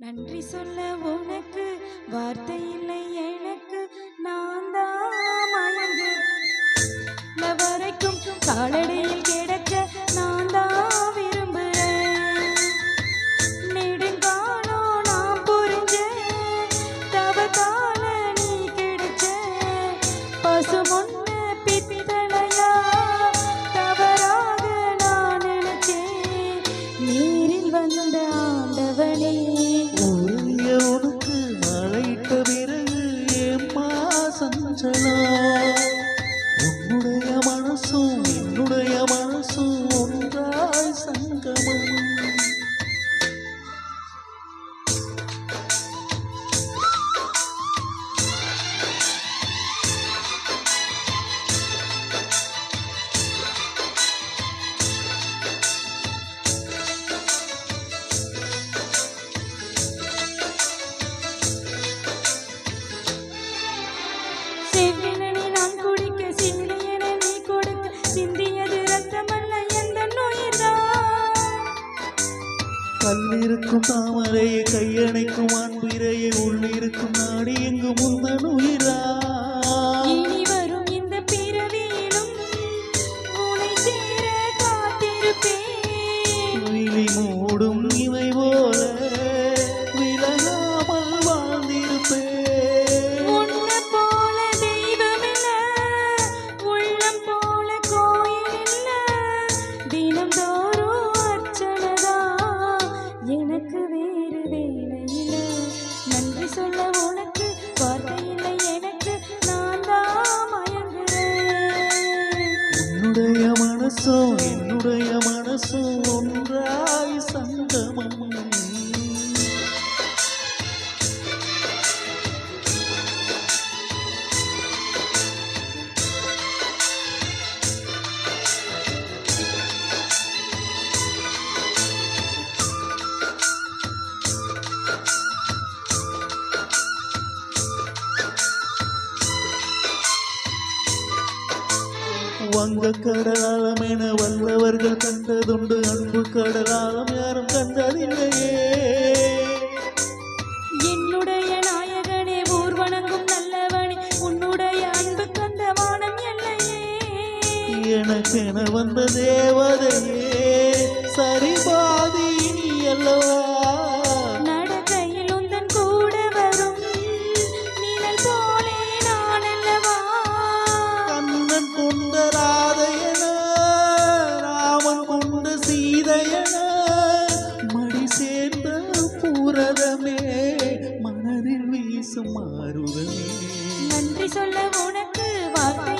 நன்றி சொல்ல உனக்கு வார்த்தை இல்லை எனக்கு. நான் தான் மயங்கு வரைக்கும் காலடியில் கிடக்க நான் தான் விரும்புறேன். நெடுங்காலம் நான் புரிஞ்ச தவத்தால நீ கிடைச்ச பசு முன்ன பித்தளையா ভালো கல்லிருக்கும் தாமரையை கையணைக்கும் அன்பிரையை உள்ளிருக்கும் நாடி எங்கு முந்தன் வேறு வேலை இல்ல நன்றி சொல்ல உனக்கு வார்த்தை இல்லை எனக்கு. நான் தான் மயங்குறேன். உன்னுடைய மனசும் வங்க கடலாலம் என வல்லவர்கள் கண்டதுண்டு. அன்பு கடலாலம் யாரும் கண்டதில்லையே. என்னுடைய நாயகனே ஊர் வணங்கும் நல்லவனே உன்னுடைய அன்பு கந்த வானம் எல்லையே. எனக்கென வந்த தேவதையே சரிபாதி பேசும் வீசும் நன்றி சொல்ல உனக்கு வார்த்தை